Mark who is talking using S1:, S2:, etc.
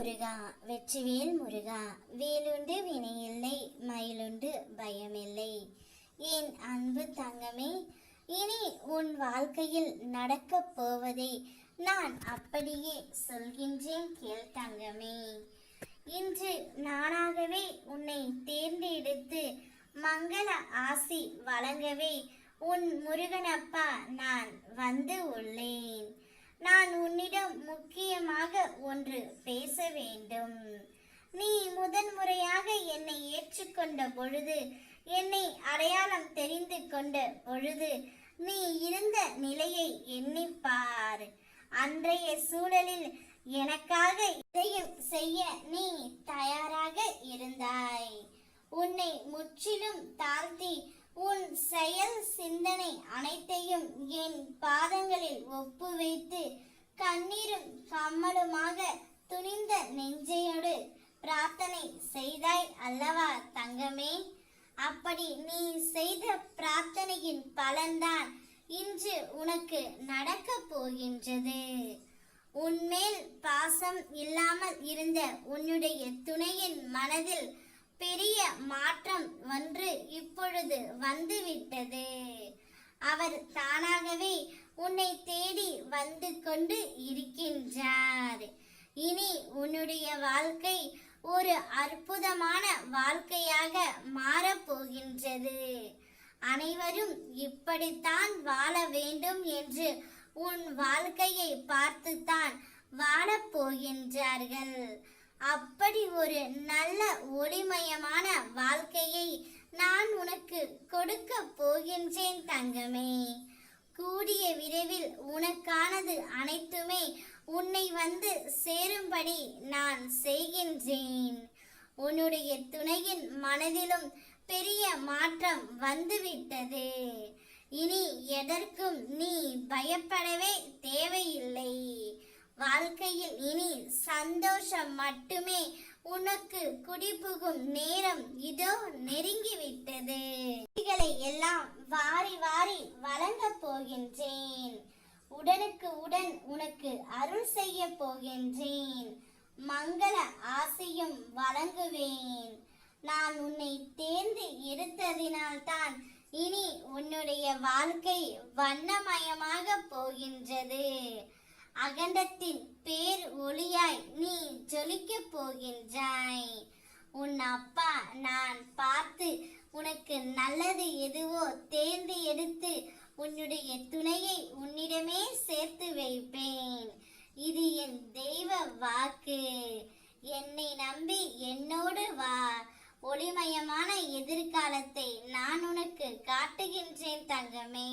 S1: முருகா வெற்றிவேல் முருகா வேலுண்டு வினையில்லை மயிலுண்டு பயமில்லை. என் அன்பு தங்கமே? இனி உன் வாழ்க்கையில் நடக்கப் போவதை நான் அப்படியே சொல்கின்றேன் கேள் தங்கமே. இன்று நானாகவே உன்னை தேர்ந்தெடுத்து மங்கள ஆசி வழங்கவே உன் முருகனப்பா நான் வந்து உள்ளேன். நான் உன்னிடம் முக்கியமாக ஒன்று பேச வேண்டும். நீ முதன் முறையாக என்னை ஏற்றுக்கொண்ட பொழுது என்னை அடையாளம் தெரிந்து கொண்ட பொழுது நீ இருந்த நிலையை எண்ணிப்பார் அன்றைய சூழலில் எனக்காக இதையும் செய்ய நீ தயாராக இருந்தாய். உன்னை முற்றிலும் தாழ்த்தி உன் செயல் சிந்தனை அனைத்தையும் என் பாதங்களில் ஒப்பு வைத்து கண்ணீரும் கம்மலுமாக துணிந்த நெஞ்சையோடு பிரார்த்தனை செய்தாய் அல்லவா தங்கமே? அப்படி நீ செய்த பிரார்த்தனையின் பலன்தான் இன்று உனக்கு நடக்கப் போகின்றது. உன்மேல் பாசம் இல்லாமல் இருந்த உன்னுடைய துணையின் மனதில் பெரிய மாற்றம் ஒன்று இப்பொழுது வந்துவிட்டது. அவர் தானாகவே உன்னை தேடி வந்து கொண்டு இருக்கின்றார். இனி உன்னுடைய வாழ்க்கை ஒரு அற்புதமான வாழ்க்கையாக மாறப்போகின்றது அனைவரும் இப்படித்தான் வாழ வேண்டும் என்று உன் வாழ்க்கையை பார்த்துத்தான் வாழப்போகின்றார்கள் அப்படி ஒரு நல்ல ஒளிமயமான வாழ்க்கையை நான் உனக்கு கொடுக்க போகின்றேன் தங்கமே. கூடிய விரைவில் உனக்கானது அனைத்துமே உன்னை வந்து சேரும்படி நான் செய்கின்றேன். உன்னுடைய துணையின் மனதிலும் பெரிய மாற்றம் வந்துவிட்டது. இனி எதற்கும் நீ பயப்படவே தேவையில்லை. வாழ்க்கையில் இனி சந்தோஷம் மட்டுமே. உனக்கு குடிபுகும் நேரம் இதோ நெருங்கிவிட்டது இவைகளை எல்லாம் வாரி வாரி வழங்கப் போகின்றேன். உடனுக்கு உடன் உனக்கு அருள் செய்ய போகின்றேன். மங்கள ஆசையும் வழங்குவேன். நான் உன்னை தேர்ந்து எடுத்ததினால்தான் இனி உன்னுடைய வாழ்க்கை வண்ணமயமாக போகின்றது. அகண்டத்தின் பேர் ஒளியாய் நீ ஜொலிக்கப் போகின்றாய். உன் அப்பா நான் பார்த்து உனக்கு நல்லது எதுவோ தேர்ந்து எடுத்து உன்னுடைய துணையை உன்னிடமே சேர்த்து வைப்பேன். இது என் தெய்வ வாக்கு. என்னை நம்பி என்னோடு வா. ஒளிமயமான எதிர்காலத்தை நான் உனக்கு காட்டுகின்றேன் தங்கமே.